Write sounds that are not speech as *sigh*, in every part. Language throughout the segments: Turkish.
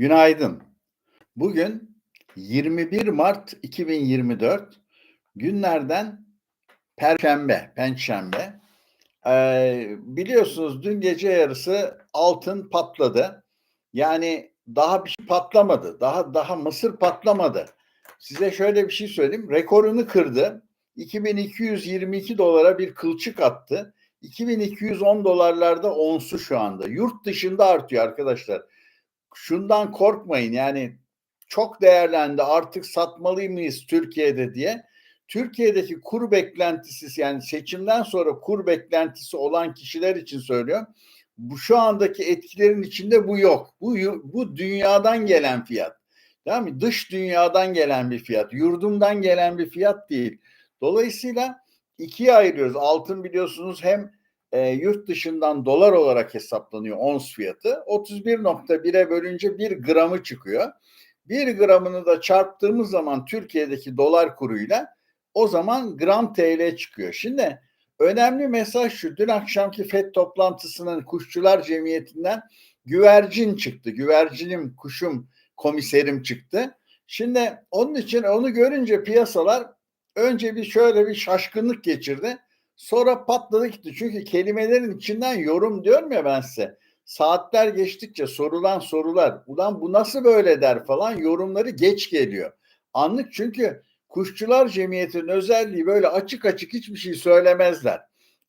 Günaydın. Bugün 21 Mart 2024 günlerden Perşembe, Pençembe. Ee, biliyorsunuz dün gece yarısı altın patladı. Yani daha bir şey patlamadı. Daha daha Mısır patlamadı. Size şöyle bir şey söyleyeyim. Rekorunu kırdı. 2222 dolara bir kılçık attı. 2210 dolarlarda onsu şu anda. Yurt dışında artıyor arkadaşlar şundan korkmayın yani çok değerlendi artık satmalı mıyız Türkiye'de diye. Türkiye'deki kur beklentisi yani seçimden sonra kur beklentisi olan kişiler için söylüyorum. Bu şu andaki etkilerin içinde bu yok. Bu bu dünyadan gelen fiyat. Tamam mı? Dış dünyadan gelen bir fiyat. Yurdumdan gelen bir fiyat değil. Dolayısıyla ikiye ayırıyoruz. Altın biliyorsunuz hem e, yurt dışından dolar olarak hesaplanıyor ons fiyatı. 31.1'e bölünce 1 gramı çıkıyor. 1 gramını da çarptığımız zaman Türkiye'deki dolar kuruyla o zaman gram TL çıkıyor. Şimdi önemli mesaj şu. Dün akşamki FED toplantısının kuşçular cemiyetinden güvercin çıktı. Güvercinim, kuşum, komiserim çıktı. Şimdi onun için onu görünce piyasalar önce bir şöyle bir şaşkınlık geçirdi. Sonra patladı gitti. Çünkü kelimelerin içinden yorum diyorum ya ben size. Saatler geçtikçe sorulan sorular. Ulan bu nasıl böyle der falan yorumları geç geliyor. Anlık çünkü kuşçular cemiyetinin özelliği böyle açık açık hiçbir şey söylemezler.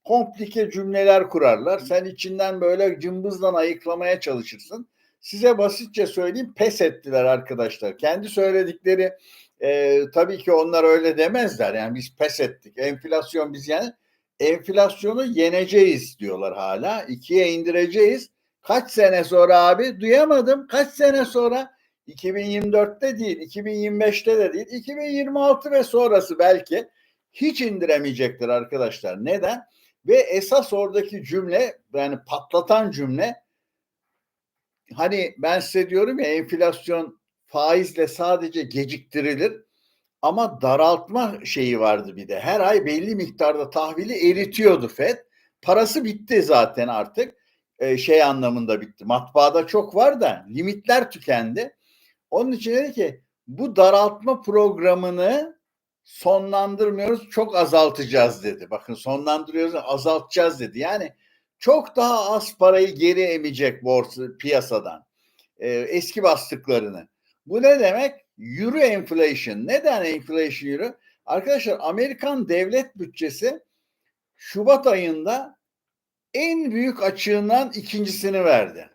Komplike cümleler kurarlar. Sen içinden böyle cımbızdan ayıklamaya çalışırsın. Size basitçe söyleyeyim pes ettiler arkadaşlar. Kendi söyledikleri e, tabii ki onlar öyle demezler. Yani biz pes ettik. Enflasyon biz yani enflasyonu yeneceğiz diyorlar hala. İkiye indireceğiz. Kaç sene sonra abi? Duyamadım. Kaç sene sonra? 2024'te değil, 2025'te de değil, 2026 ve sonrası belki hiç indiremeyecektir arkadaşlar. Neden? Ve esas oradaki cümle yani patlatan cümle hani ben size diyorum ya enflasyon faizle sadece geciktirilir ama daraltma şeyi vardı bir de. Her ay belli miktarda tahvili eritiyordu FED. Parası bitti zaten artık. Ee, şey anlamında bitti. Matbaada çok var da limitler tükendi. Onun için dedi ki bu daraltma programını sonlandırmıyoruz, çok azaltacağız dedi. Bakın sonlandırıyoruz, azaltacağız dedi. Yani çok daha az parayı geri emecek borsa piyasadan. Ee, eski bastıklarını. Bu ne demek? Euro inflation. Neden inflation euro? Arkadaşlar Amerikan devlet bütçesi Şubat ayında en büyük açığından ikincisini verdi.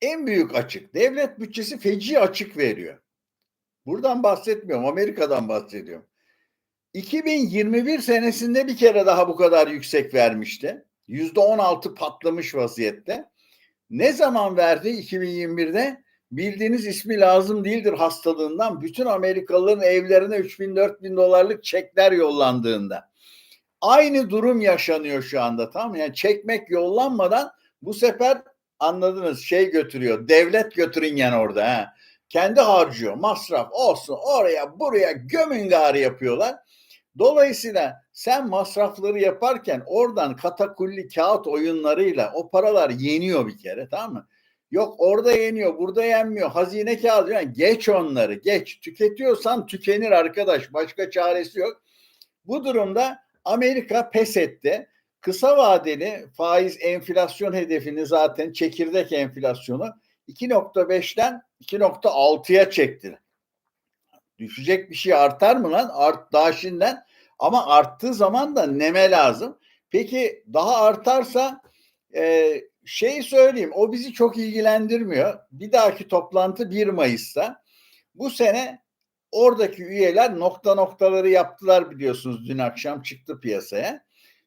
En büyük açık. Devlet bütçesi feci açık veriyor. Buradan bahsetmiyorum. Amerika'dan bahsediyorum. 2021 senesinde bir kere daha bu kadar yüksek vermişti. %16 patlamış vaziyette. Ne zaman verdi 2021'de? Bildiğiniz ismi lazım değildir hastalığından bütün Amerikalıların evlerine 3000 4000 dolarlık çekler yollandığında. Aynı durum yaşanıyor şu anda tamam? Yani çekmek yollanmadan bu sefer anladınız şey götürüyor. Devlet götürün yani orada ha. Kendi harcıyor. Masraf olsun oraya buraya gömün gari yapıyorlar. Dolayısıyla sen masrafları yaparken oradan katakulli kağıt oyunlarıyla o paralar yeniyor bir kere tamam mı? Yok orada yeniyor, burada yenmiyor. Hazine kağıdı. Yani geç onları, geç. Tüketiyorsan tükenir arkadaş. Başka çaresi yok. Bu durumda Amerika pes etti. Kısa vadeli faiz enflasyon hedefini zaten çekirdek enflasyonu 2.5'ten 2.6'ya çekti. Düşecek bir şey artar mı lan? Art daha şimdiden. Ama arttığı zaman da neme lazım. Peki daha artarsa e, şey söyleyeyim o bizi çok ilgilendirmiyor. Bir dahaki toplantı 1 Mayıs'ta. Bu sene oradaki üyeler nokta noktaları yaptılar biliyorsunuz dün akşam çıktı piyasaya.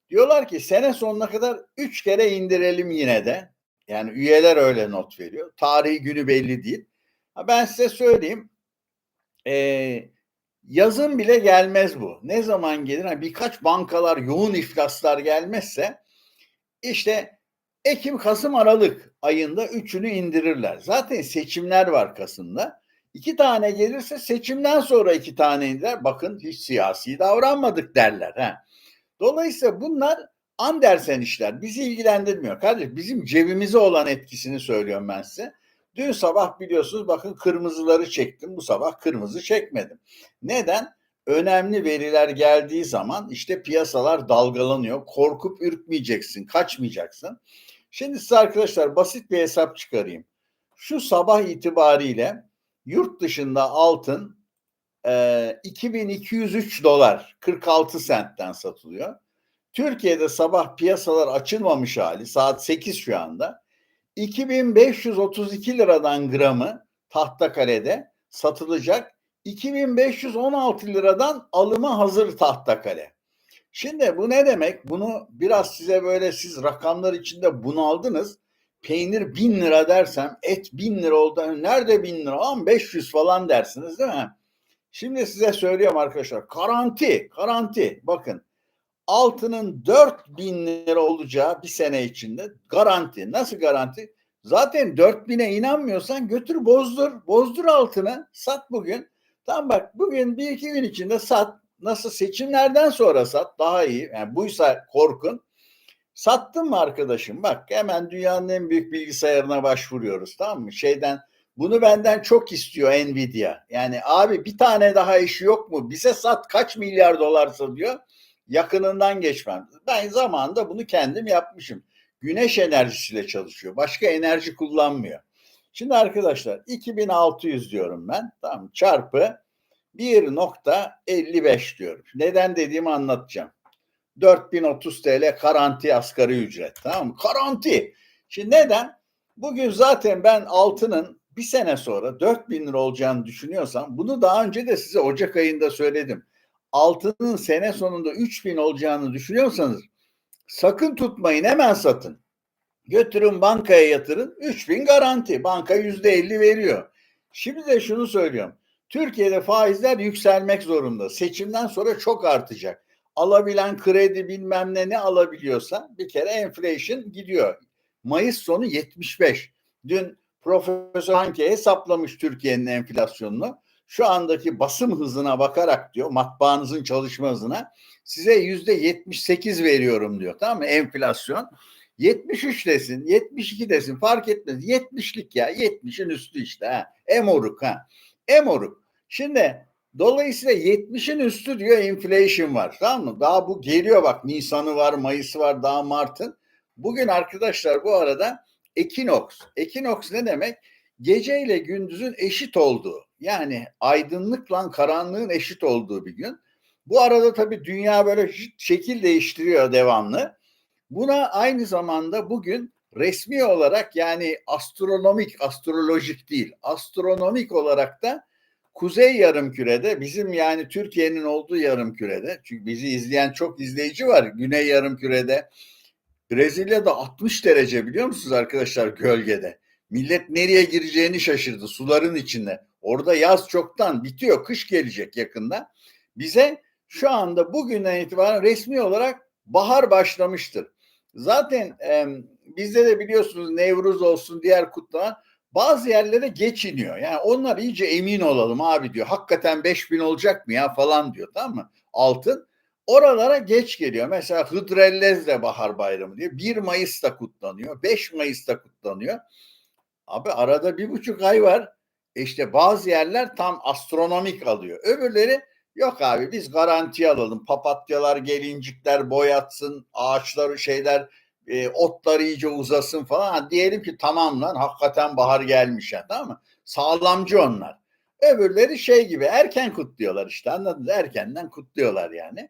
Diyorlar ki sene sonuna kadar 3 kere indirelim yine de. Yani üyeler öyle not veriyor. Tarihi günü belli değil. Ben size söyleyeyim. Ee, yazın bile gelmez bu. Ne zaman gelir? Yani birkaç bankalar yoğun iflaslar gelmezse işte Ekim, Kasım, Aralık ayında üçünü indirirler. Zaten seçimler var Kasım'da. İki tane gelirse seçimden sonra iki tane indirer. Bakın hiç siyasi davranmadık derler. Ha. Dolayısıyla bunlar Andersen işler. Bizi ilgilendirmiyor. Kardeş bizim cebimize olan etkisini söylüyorum ben size. Dün sabah biliyorsunuz bakın kırmızıları çektim. Bu sabah kırmızı çekmedim. Neden? Önemli veriler geldiği zaman işte piyasalar dalgalanıyor. Korkup ürkmeyeceksin, kaçmayacaksın. Şimdi size arkadaşlar basit bir hesap çıkarayım. Şu sabah itibariyle yurt dışında altın e, 2203 dolar 46 sentten satılıyor. Türkiye'de sabah piyasalar açılmamış hali saat 8 şu anda 2532 liradan gramı Tahtakale'de satılacak 2516 liradan alıma hazır Tahtakale. Şimdi bu ne demek? Bunu biraz size böyle siz rakamlar içinde bunu aldınız. Peynir bin lira dersem et bin lira oldu. Nerede bin lira? Ama 500 falan dersiniz değil mi? Şimdi size söylüyorum arkadaşlar. Garanti, garanti. Bakın altının 4000 lira olacağı bir sene içinde garanti. Nasıl garanti? Zaten 4000'e inanmıyorsan götür bozdur. Bozdur altını. Sat bugün. Tamam bak bugün bir iki gün içinde sat. Nasıl seçimlerden sonra sat daha iyi. Yani buysa korkun. Sattın mı arkadaşım? Bak hemen dünyanın en büyük bilgisayarına başvuruyoruz tamam mı? Şeyden bunu benden çok istiyor Nvidia. Yani abi bir tane daha işi yok mu? Bize sat kaç milyar dolarsa diyor. Yakınından geçmem. Ben zamanında bunu kendim yapmışım. Güneş enerjisiyle çalışıyor. Başka enerji kullanmıyor. Şimdi arkadaşlar 2600 diyorum ben. Tamam çarpı 1.55 diyorum. Neden dediğimi anlatacağım. 4030 TL garanti asgari ücret. Tamam mı? Garanti. Şimdi neden? Bugün zaten ben altının bir sene sonra 4000 lira olacağını düşünüyorsam bunu daha önce de size Ocak ayında söyledim. Altının sene sonunda 3000 olacağını düşünüyorsanız sakın tutmayın hemen satın. Götürün bankaya yatırın 3000 garanti. Banka %50 veriyor. Şimdi de şunu söylüyorum. Türkiye'de faizler yükselmek zorunda. Seçimden sonra çok artacak. Alabilen kredi bilmem ne ne alabiliyorsa bir kere enflation gidiyor. Mayıs sonu 75. Dün Profesör Hanke hesaplamış Türkiye'nin enflasyonunu. Şu andaki basım hızına bakarak diyor matbaanızın çalışma hızına size yüzde 78 veriyorum diyor tamam mı enflasyon. 73 desin 72 desin fark etmez 70'lik ya 70'in üstü işte ha emoruk ha emoruk. Şimdi dolayısıyla 70'in üstü diyor inflation var tamam mı? Daha bu geliyor bak Nisan'ı var Mayıs'ı var daha Mart'ın. Bugün arkadaşlar bu arada ekinoks. Ekinoks ne demek? Gece ile gündüzün eşit olduğu. Yani aydınlıkla karanlığın eşit olduğu bir gün. Bu arada tabii dünya böyle şekil değiştiriyor devamlı. Buna aynı zamanda bugün resmi olarak yani astronomik, astrolojik değil, astronomik olarak da Kuzey Yarımküre'de bizim yani Türkiye'nin olduğu yarımkürede çünkü bizi izleyen çok izleyici var Güney Yarımküre'de Brezilya'da 60 derece biliyor musunuz arkadaşlar gölgede. Millet nereye gireceğini şaşırdı suların içinde. Orada yaz çoktan bitiyor kış gelecek yakında. Bize şu anda bugünden itibaren resmi olarak bahar başlamıştır. Zaten e, bizde de biliyorsunuz Nevruz olsun diğer kutlama bazı yerlere geç iniyor. Yani onlar iyice emin olalım abi diyor. Hakikaten 5000 olacak mı ya falan diyor tamam mı? Altın. Oralara geç geliyor. Mesela Hıdrellez de Bahar Bayramı diyor. 1 Mayıs'ta kutlanıyor. 5 Mayıs'ta kutlanıyor. Abi arada bir buçuk ay var. İşte bazı yerler tam astronomik alıyor. Öbürleri yok abi biz garanti alalım. Papatyalar, gelincikler boyatsın, ağaçları şeyler, e, otlar iyice uzasın falan. Ha, diyelim ki tamam lan hakikaten bahar gelmiş ya tamam mı? Sağlamcı onlar. Öbürleri şey gibi erken kutluyorlar işte anladınız erkenden kutluyorlar yani.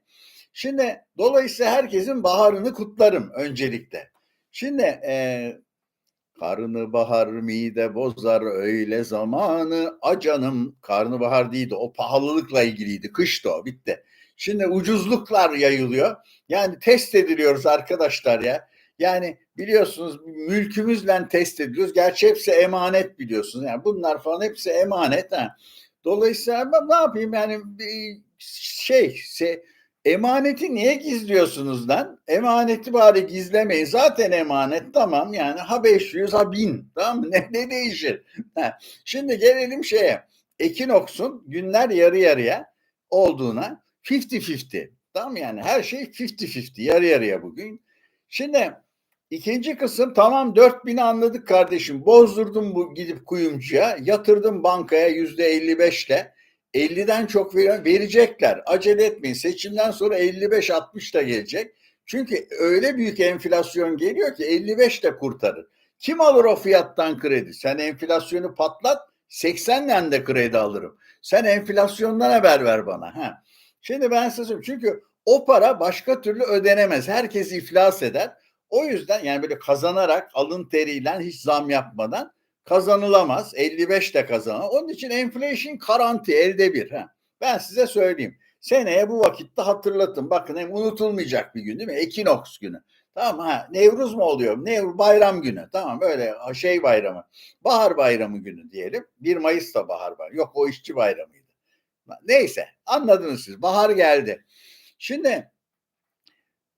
Şimdi dolayısıyla herkesin baharını kutlarım öncelikle. Şimdi e, karnı bahar mide bozar öyle zamanı acanım karnı bahar değildi o pahalılıkla ilgiliydi kıştı o bitti. Şimdi ucuzluklar yayılıyor yani test ediliyoruz arkadaşlar ya. Yani biliyorsunuz mülkümüzle test ediyoruz. Gerçi hepsi emanet biliyorsunuz. Yani bunlar falan hepsi emanet. Ha. Dolayısıyla ben ne yapayım yani şey, şey emaneti niye gizliyorsunuz lan? Emaneti bari gizlemeyin. Zaten emanet tamam yani ha 500 ha 1000 tamam mı? *laughs* Ne, ne değişir? Ha. Şimdi gelelim şeye. Ekinoks'un günler yarı yarıya olduğuna 50-50. Tamam yani her şey 50-50 yarı yarıya bugün. Şimdi İkinci kısım tamam 4000'i anladık kardeşim. Bozdurdum bu gidip kuyumcuya. Yatırdım bankaya yüzde 55 ile. 50'den çok ver- verecekler. Acele etmeyin. Seçimden sonra 55-60 da gelecek. Çünkü öyle büyük enflasyon geliyor ki 55 de kurtarır. Kim alır o fiyattan kredi? Sen enflasyonu patlat 80'den de kredi alırım. Sen enflasyondan haber ver bana. Ha. Şimdi ben size. Çünkü o para başka türlü ödenemez. Herkes iflas eder. O yüzden yani böyle kazanarak alın teriyle hiç zam yapmadan kazanılamaz. 55 de kazanır. Onun için enflation garanti elde bir. Ha. Ben size söyleyeyim. Seneye bu vakitte hatırlatın. Bakın hem unutulmayacak bir gün değil mi? Ekinoks günü. Tamam? Ha, Nevruz mu oluyor? Nevruz bayram günü. Tamam böyle şey bayramı. Bahar bayramı günü diyelim. 1 Mayıs'ta bahar bayramı. Yok o işçi bayramıydı. Neyse anladınız siz. Bahar geldi. Şimdi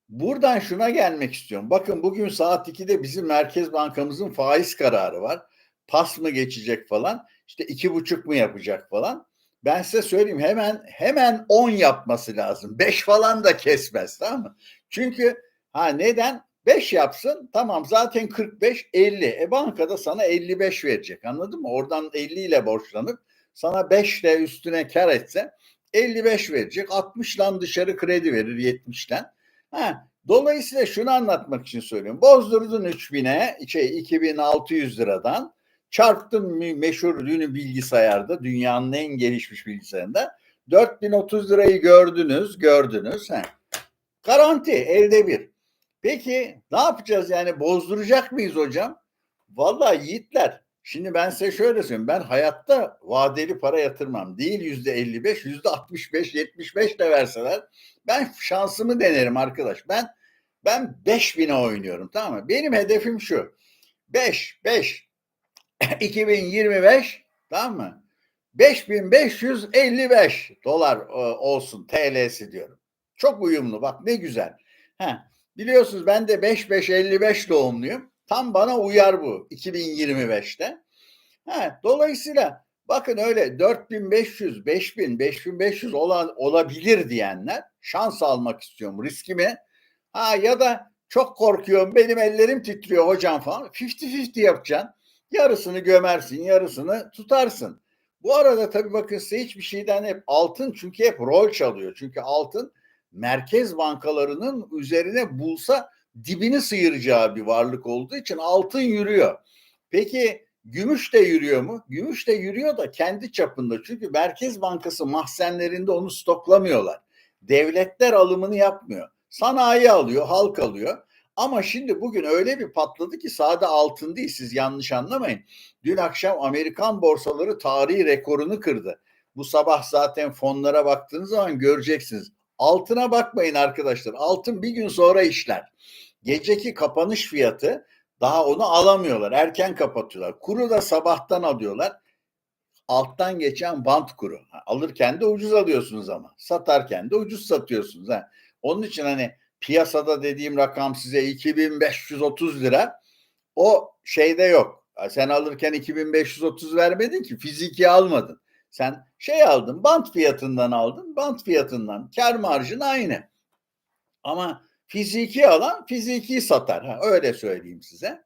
buradan şuna gelmek istiyorum. Bakın bugün saat 2'de bizim Merkez Bankamızın faiz kararı var. Pas mı geçecek falan. İşte iki buçuk mu yapacak falan. Ben size söyleyeyim hemen hemen 10 yapması lazım. 5 falan da kesmez tamam mı? Çünkü ha neden? 5 yapsın tamam zaten 45 50. E bankada sana 55 verecek anladın mı? Oradan 50 ile borçlanıp sana 5 de üstüne kar etse 55 verecek. 60'lan dışarı kredi verir 70'ten. Ha, dolayısıyla şunu anlatmak için söylüyorum. Bozdurdun 3000'e şey 2600 liradan çarptım meşhur ünlü bilgisayarda dünyanın en gelişmiş bilgisayarında 4030 lirayı gördünüz gördünüz. Ha. Garanti elde bir. Peki ne yapacağız yani bozduracak mıyız hocam? Vallahi yiğitler Şimdi ben size şöyle söyleyeyim. Ben hayatta vadeli para yatırmam. Değil yüzde 55, yüzde 65, 75 de verseler ben şansımı denerim arkadaş. Ben ben 5000'e oynuyorum tamam mı? Benim hedefim şu. 5, 5, 2025 tamam mı? 5555 dolar e, olsun TL'si diyorum. Çok uyumlu bak ne güzel. Ha, biliyorsunuz ben de 5555 doğumluyum. Tam bana uyar bu 2025'te. Ha, dolayısıyla bakın öyle 4500, 5000, 5500 olan olabilir diyenler şans almak istiyorum riskimi. Ha ya da çok korkuyorum benim ellerim titriyor hocam falan. 50-50 yapacaksın. Yarısını gömersin, yarısını tutarsın. Bu arada tabii bakın size hiçbir şeyden hep altın çünkü hep rol çalıyor. Çünkü altın merkez bankalarının üzerine bulsa dibini sıyıracağı bir varlık olduğu için altın yürüyor. Peki gümüş de yürüyor mu? Gümüş de yürüyor da kendi çapında. Çünkü Merkez Bankası mahzenlerinde onu stoklamıyorlar. Devletler alımını yapmıyor. Sanayi alıyor, halk alıyor. Ama şimdi bugün öyle bir patladı ki sade altın değil siz yanlış anlamayın. Dün akşam Amerikan borsaları tarihi rekorunu kırdı. Bu sabah zaten fonlara baktığınız zaman göreceksiniz. Altına bakmayın arkadaşlar. Altın bir gün sonra işler. Geceki kapanış fiyatı daha onu alamıyorlar. Erken kapatıyorlar. Kuru da sabahtan alıyorlar. Alttan geçen bant kuru. Alırken de ucuz alıyorsunuz ama. Satarken de ucuz satıyorsunuz. Ha. Onun için hani piyasada dediğim rakam size 2530 lira. O şeyde yok. Sen alırken 2530 vermedin ki fiziki almadın. Sen şey aldın bant fiyatından aldın. Bant fiyatından kar marjın aynı. Ama fiziki alan fiziki satar. Ha, öyle söyleyeyim size.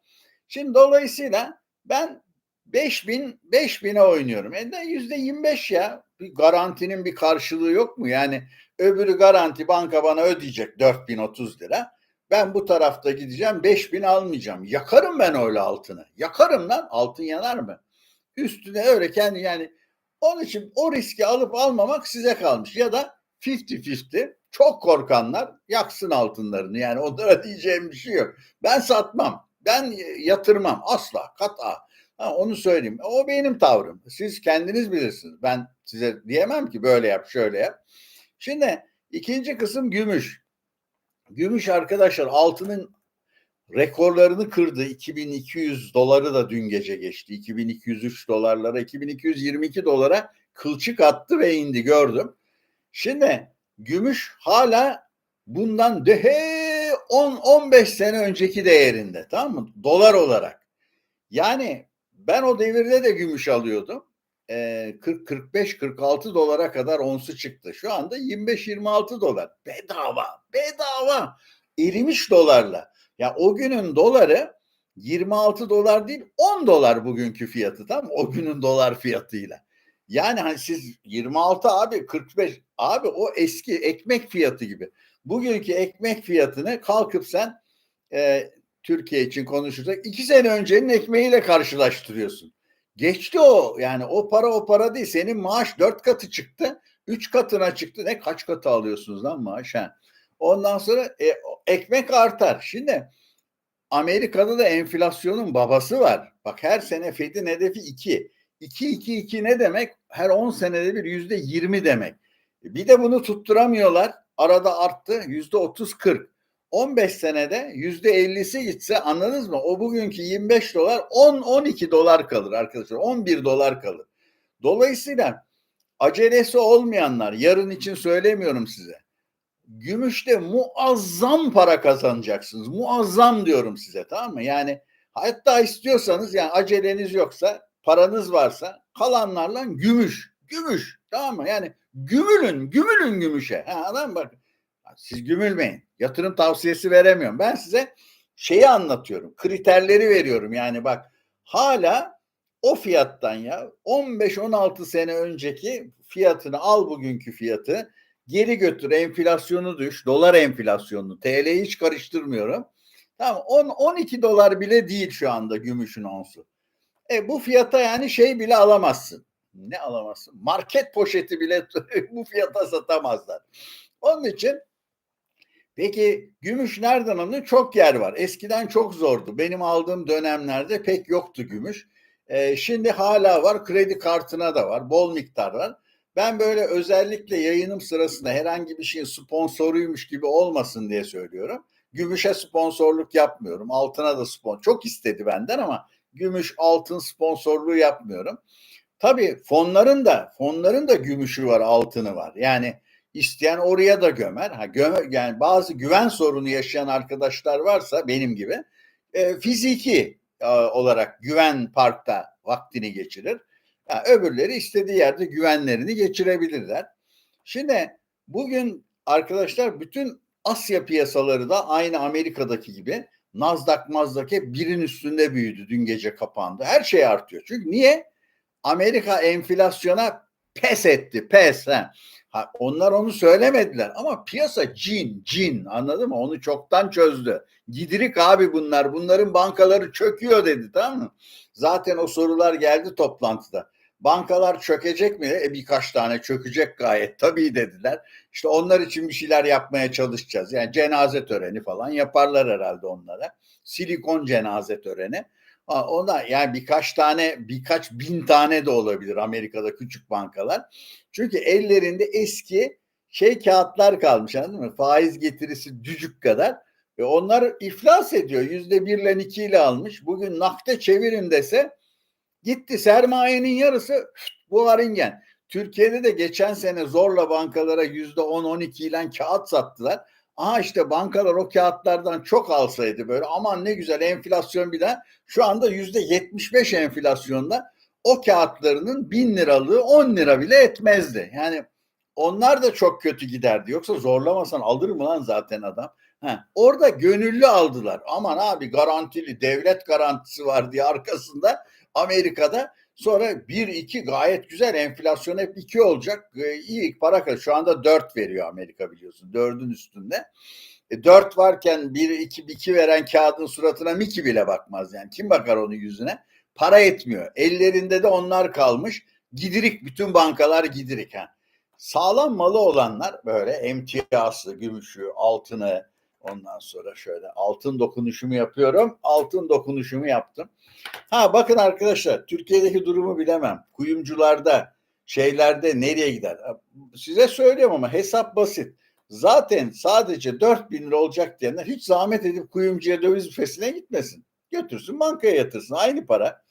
Şimdi dolayısıyla ben 5000 5000'e oynuyorum. E yüzde 25 ya. Bir garantinin bir karşılığı yok mu? Yani öbürü garanti banka bana ödeyecek 4030 lira. Ben bu tarafta gideceğim 5000 almayacağım. Yakarım ben öyle altını. Yakarım lan. Altın yanar mı? Üstüne öyle kendi yani onun için o riski alıp almamak size kalmış. Ya da 50-50 çok korkanlar yaksın altınlarını. Yani onlara *laughs* diyeceğim bir şey yok. Ben satmam. Ben yatırmam. Asla. Kata. Ha, onu söyleyeyim. O benim tavrım. Siz kendiniz bilirsiniz. Ben size diyemem ki böyle yap, şöyle yap. Şimdi ikinci kısım gümüş. Gümüş arkadaşlar altının rekorlarını kırdı. 2200 doları da dün gece geçti. 2203 dolarlara, 2222 dolara kılçık attı ve indi gördüm. Şimdi gümüş hala bundan dehe 10-15 sene önceki değerinde tamam mı? Dolar olarak. Yani ben o devirde de gümüş alıyordum. Ee, 40-45-46 dolara kadar onsu çıktı. Şu anda 25-26 dolar. Bedava, bedava. Erimiş dolarla. Ya o günün doları 26 dolar değil 10 dolar bugünkü fiyatı mı? O günün dolar fiyatıyla. Yani hani siz 26 abi 45 abi o eski ekmek fiyatı gibi. Bugünkü ekmek fiyatını kalkıp sen e, Türkiye için konuşursak iki sene öncenin ekmeğiyle karşılaştırıyorsun. Geçti o yani o para o para değil. Senin maaş dört katı çıktı. Üç katına çıktı. Ne kaç katı alıyorsunuz lan maaş ha? Ondan sonra e, ekmek artar. Şimdi Amerika'da da enflasyonun babası var. Bak her sene Fed'in hedefi 2. 2 2 2 ne demek? Her 10 senede bir yüzde 20 demek. Bir de bunu tutturamıyorlar. Arada arttı yüzde 30 40. 15 senede yüzde 50'si gitse anladınız mı? O bugünkü 25 dolar 10 12 dolar kalır arkadaşlar. 11 dolar kalır. Dolayısıyla acelesi olmayanlar yarın için söylemiyorum size. Gümüşte muazzam para kazanacaksınız. Muazzam diyorum size tamam mı? Yani hatta istiyorsanız yani aceleniz yoksa paranız varsa kalanlarla gümüş. Gümüş tamam mı? Yani gümülün gümülün gümüşe. Ha, adam bak siz gümülmeyin. Yatırım tavsiyesi veremiyorum. Ben size şeyi anlatıyorum. Kriterleri veriyorum. Yani bak hala o fiyattan ya 15-16 sene önceki fiyatını al bugünkü fiyatı geri götür enflasyonu düş dolar enflasyonunu TL'yi hiç karıştırmıyorum. Tamam 10 12 dolar bile değil şu anda gümüşün onsu. E bu fiyata yani şey bile alamazsın. Ne alamazsın? Market poşeti bile *laughs* bu fiyata satamazlar. Onun için Peki gümüş nereden alınıyor? Çok yer var. Eskiden çok zordu. Benim aldığım dönemlerde pek yoktu gümüş. Ee, şimdi hala var. Kredi kartına da var. Bol miktar var. Ben böyle özellikle yayınım sırasında herhangi bir şeyin sponsoruymuş gibi olmasın diye söylüyorum. Gümüşe sponsorluk yapmıyorum. Altına da sponsor. Çok istedi benden ama gümüş altın sponsorluğu yapmıyorum. Tabii fonların da fonların da gümüşü var, altını var. Yani İsteyen oraya da gömer. Ha, göme, yani bazı güven sorunu yaşayan arkadaşlar varsa benim gibi e, fiziki e, olarak güven parkta vaktini geçirir. Yani öbürleri istediği yerde güvenlerini geçirebilirler. Şimdi bugün arkadaşlar bütün Asya piyasaları da aynı Amerika'daki gibi Nasdaq Nasdaq hep birin üstünde büyüdü. Dün gece kapandı. Her şey artıyor. Çünkü niye? Amerika enflasyona pes etti. Pes. He. Ha, onlar onu söylemediler ama piyasa cin, cin anladın mı? Onu çoktan çözdü. Gidirik abi bunlar. Bunların bankaları çöküyor dedi tamam mı? Zaten o sorular geldi toplantıda. Bankalar çökecek mi? E birkaç tane çökecek gayet tabii dediler. İşte onlar için bir şeyler yapmaya çalışacağız. Yani cenaze töreni falan yaparlar herhalde onlara. Silikon cenaze töreni. Ona yani birkaç tane birkaç bin tane de olabilir Amerika'da küçük bankalar. Çünkü ellerinde eski şey kağıtlar kalmış anladın mı? Faiz getirisi dücük kadar. Ve onlar iflas ediyor. Yüzde birle iki ile almış. Bugün nakde çevirin dese gitti sermayenin yarısı bu haringen. Türkiye'de de geçen sene zorla bankalara yüzde on on iki ile kağıt sattılar. Aha işte bankalar o kağıtlardan çok alsaydı böyle aman ne güzel enflasyon bir de şu anda yüzde yetmiş beş enflasyonda o kağıtlarının bin liralığı on lira bile etmezdi. Yani onlar da çok kötü giderdi. Yoksa zorlamasan alır mı lan zaten adam? Ha, orada gönüllü aldılar. Aman abi garantili devlet garantisi var diye arkasında Amerika'da sonra bir iki gayet güzel enflasyon hep iki olacak. Ee, iyi para şu anda dört veriyor Amerika biliyorsun. Dördün üstünde. E, 4 varken bir iki iki veren kağıdın suratına Miki bile bakmaz yani. Kim bakar onun yüzüne? Para etmiyor. Ellerinde de onlar kalmış. Gidirik bütün bankalar gidirik ha. Sağlam malı olanlar böyle emtiyası, gümüşü, altını ondan sonra şöyle altın dokunuşumu yapıyorum. Altın dokunuşumu yaptım. Ha bakın arkadaşlar Türkiye'deki durumu bilemem. Kuyumcularda şeylerde nereye gider? Size söylüyorum ama hesap basit. Zaten sadece 4 bin lira olacak diyenler hiç zahmet edip kuyumcuya döviz büfesine gitmesin. Götürsün bankaya yatırsın aynı para.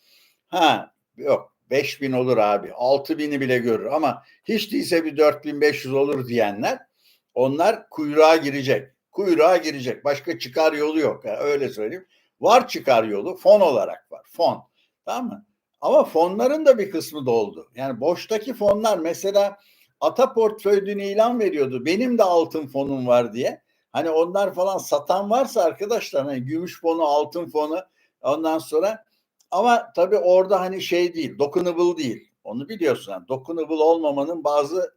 Ha yok 5 bin olur abi 6 bini bile görür ama hiç değilse bir 4500 olur diyenler onlar kuyruğa girecek. Kuyruğa girecek. Başka çıkar yolu yok. Yani öyle söyleyeyim. Var çıkar yolu fon olarak var. Fon. Tamam mı? Ama fonların da bir kısmı doldu. Yani boştaki fonlar mesela Ata portföyünü ilan veriyordu. Benim de altın fonum var diye. Hani onlar falan satan varsa arkadaşlar hani gümüş fonu, altın fonu ondan sonra ama tabii orada hani şey değil, dokunable değil. Onu biliyorsun. Yani dokunable olmamanın bazı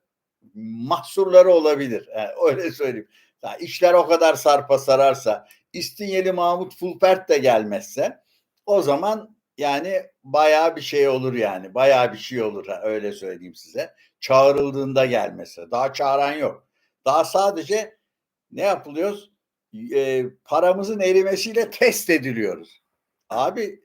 mahsurları olabilir. Yani öyle söyleyeyim. Yani işler o kadar sarpa sararsa, İstinyeli Mahmut Fulpert de gelmezse o zaman yani bayağı bir şey olur yani. Bayağı bir şey olur öyle söyleyeyim size. Çağrıldığında gelmesi. Daha çağıran yok. Daha sadece ne yapılıyoruz? E, paramızın erimesiyle test ediliyoruz. Abi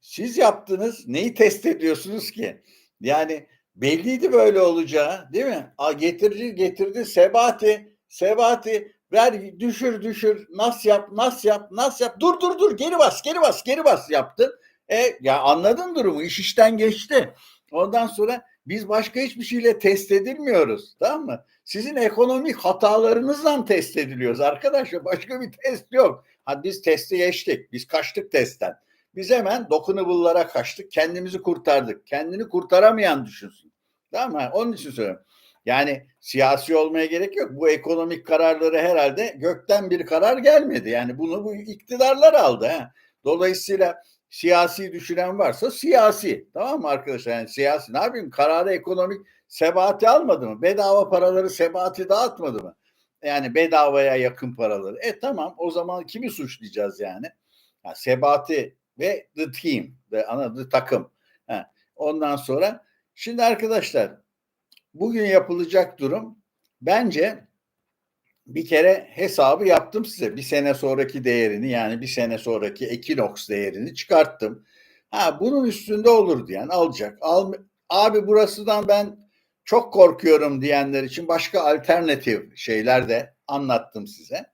siz yaptınız. Neyi test ediyorsunuz ki? Yani belliydi böyle olacağı değil mi? A, getirdi getirdi Sebati Sebati ver düşür düşür nas yap nas yap nas yap dur dur dur geri bas geri bas geri bas yaptın. E ya anladın durumu iş işten geçti. Ondan sonra biz başka hiçbir şeyle test edilmiyoruz. Tamam mı? Sizin ekonomik hatalarınızla test ediliyoruz arkadaşlar. Başka bir test yok. Hadi biz testi geçtik. Biz kaçtık testten. Biz hemen dokunable'lara kaçtık. Kendimizi kurtardık. Kendini kurtaramayan düşünsün. Tamam mı? Onun için söylüyorum. Yani siyasi olmaya gerek yok. Bu ekonomik kararları herhalde gökten bir karar gelmedi. Yani bunu bu iktidarlar aldı. Ha. Dolayısıyla siyasi düşünen varsa siyasi. Tamam mı arkadaşlar? Yani siyasi ne yapayım? Kararı ekonomik sebati almadı mı? Bedava paraları sebati dağıtmadı mı? Yani bedavaya yakın paraları. E tamam o zaman kimi suçlayacağız yani? yani sebati ve the team the takım. Ha. Ondan sonra şimdi arkadaşlar bugün yapılacak durum bence bir kere hesabı yaptım size. Bir sene sonraki değerini yani bir sene sonraki Equinox değerini çıkarttım. Ha bunun üstünde olur diyen alacak. Al, abi burasından ben çok korkuyorum diyenler için başka alternatif şeyler de anlattım size.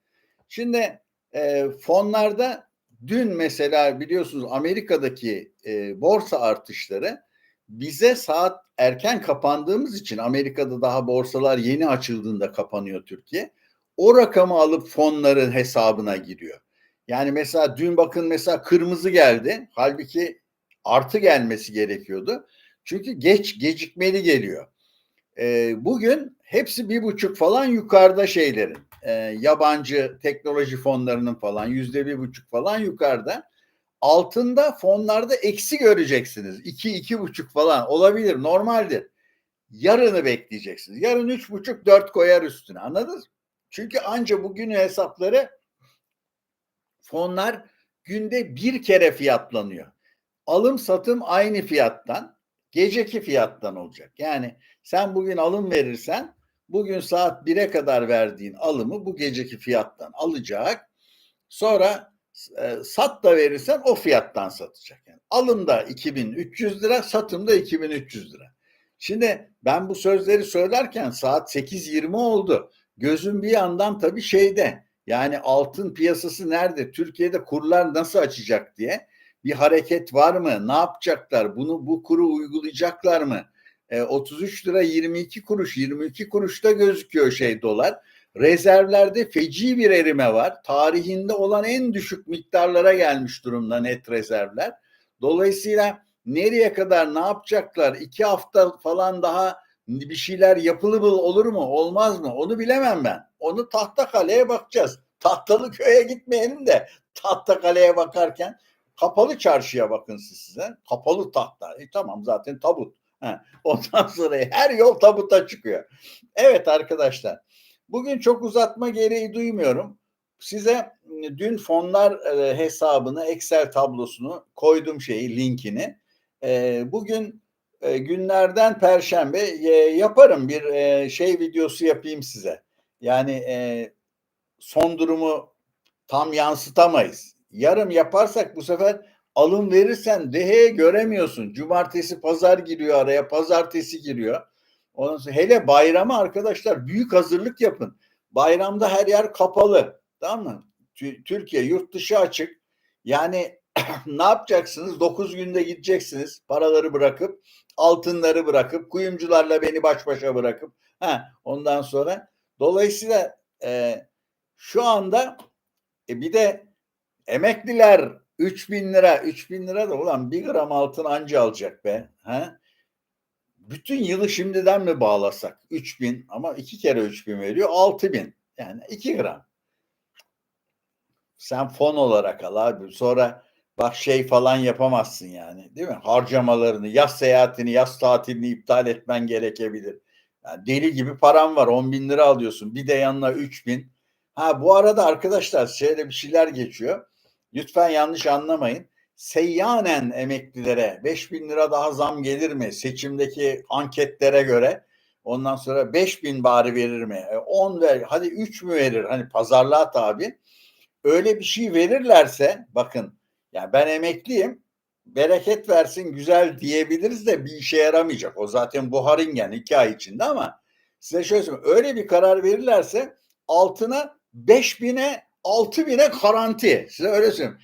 Şimdi e, fonlarda dün mesela biliyorsunuz Amerika'daki e, borsa artışları bize saat erken kapandığımız için Amerika'da daha borsalar yeni açıldığında kapanıyor Türkiye. O rakamı alıp fonların hesabına giriyor. Yani mesela dün bakın mesela kırmızı geldi. Halbuki artı gelmesi gerekiyordu. Çünkü geç gecikmeli geliyor. E, bugün hepsi bir buçuk falan yukarıda şeylerin. E, yabancı teknoloji fonlarının falan yüzde bir buçuk falan yukarıda. Altında fonlarda eksi göreceksiniz. İki, iki buçuk falan olabilir normaldir. Yarını bekleyeceksiniz. Yarın üç buçuk dört koyar üstüne anladınız? Çünkü anca bugün hesapları fonlar günde bir kere fiyatlanıyor. Alım satım aynı fiyattan geceki fiyattan olacak. Yani sen bugün alım verirsen bugün saat 1'e kadar verdiğin alımı bu geceki fiyattan alacak. Sonra e, sat da verirsen o fiyattan satacak. Yani alım da 2300 lira, satım da 2300 lira. Şimdi ben bu sözleri söylerken saat 8.20 oldu. Gözüm bir yandan tabii şeyde. Yani altın piyasası nerede? Türkiye'de kurlar nasıl açacak diye bir hareket var mı? Ne yapacaklar? Bunu bu kuru uygulayacaklar mı? E, 33 lira 22 kuruş, 22 kuruşta gözüküyor şey dolar. Rezervlerde feci bir erime var. Tarihinde olan en düşük miktarlara gelmiş durumda net rezervler. Dolayısıyla nereye kadar ne yapacaklar? İki hafta falan daha bir şeyler yapılable olur mu olmaz mı onu bilemem ben. Onu tahta kaleye bakacağız. Tahtalı köye gitmeyelim de tahta kaleye bakarken kapalı çarşıya bakın siz size. Kapalı tahta. E, tamam zaten tabut. Ha, ondan sonra her yol tabuta çıkıyor. Evet arkadaşlar. Bugün çok uzatma gereği duymuyorum. Size dün fonlar hesabını, Excel tablosunu koydum şeyi, linkini. Bugün günlerden Perşembe yaparım bir şey videosu yapayım size. Yani son durumu tam yansıtamayız. Yarım yaparsak bu sefer alım verirsen deheye göremiyorsun. Cumartesi pazar giriyor araya, pazartesi giriyor. Ondan sonra hele bayrama arkadaşlar büyük hazırlık yapın. Bayramda her yer kapalı. Tamam mı? Türkiye yurt dışı açık. Yani *clears throat* ne yapacaksınız? 9 günde gideceksiniz. Paraları bırakıp, altınları bırakıp, kuyumcularla beni baş başa bırakıp. Ha, ondan sonra dolayısıyla e, şu anda e, bir de emekliler 3 bin lira, 3 bin lira da ulan bir gram altın anca alacak be. Ha? Bütün yılı şimdiden mi bağlasak? 3 bin ama iki kere 3 bin veriyor 6 bin. Yani 2 gram. Sen fon olarak al abi. Sonra bak şey falan yapamazsın yani. Değil mi? Harcamalarını, yaz seyahatini, yaz tatilini iptal etmen gerekebilir. Yani deli gibi param var. 10 bin lira alıyorsun. Bir de yanına 3 bin. Ha bu arada arkadaşlar şöyle bir şeyler geçiyor. Lütfen yanlış anlamayın. Seyyanen emeklilere 5 bin lira daha zam gelir mi? Seçimdeki anketlere göre ondan sonra 5 bin bari verir mi? E, 10 ver, hadi 3 mü verir? Hani pazarlığa tabi. Öyle bir şey verirlerse bakın yani ben emekliyim bereket versin güzel diyebiliriz de bir işe yaramayacak. O zaten buharingen iki ay içinde ama size şöyle söyleyeyim. Öyle bir karar verirlerse altına 5000'e 6000'e garanti. Size öyle söyleyeyim.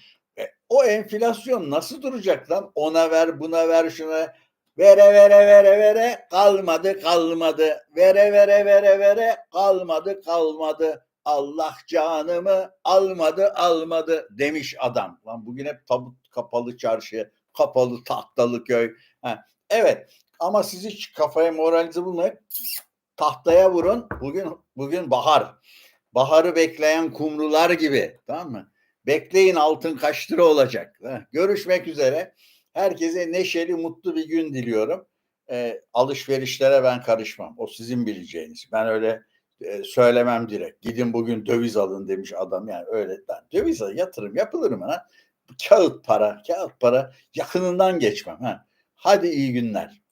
O enflasyon nasıl duracak lan? Ona ver, buna ver, şuna vere vere vere vere kalmadı kalmadı. Vere vere vere vere kalmadı kalmadı. Allah canımı almadı almadı demiş adam. Lan bugün hep tabut kapalı çarşı, kapalı tahtalı köy. Ha, evet ama siz hiç kafaya moralinizi bulmayın. Tahtaya vurun. Bugün bugün bahar. Baharı bekleyen kumrular gibi. Tamam mı? Bekleyin altın kaç lira olacak. Görüşmek üzere. Herkese neşeli, mutlu bir gün diliyorum. E, alışverişlere ben karışmam. O sizin bileceğiniz. Ben öyle e, söylemem direkt. Gidin bugün döviz alın demiş adam. Yani öyle ben döviz al, yatırım yapılır mı? Ha? Kağıt para, kağıt para yakınından geçmem. Ha. Hadi iyi günler.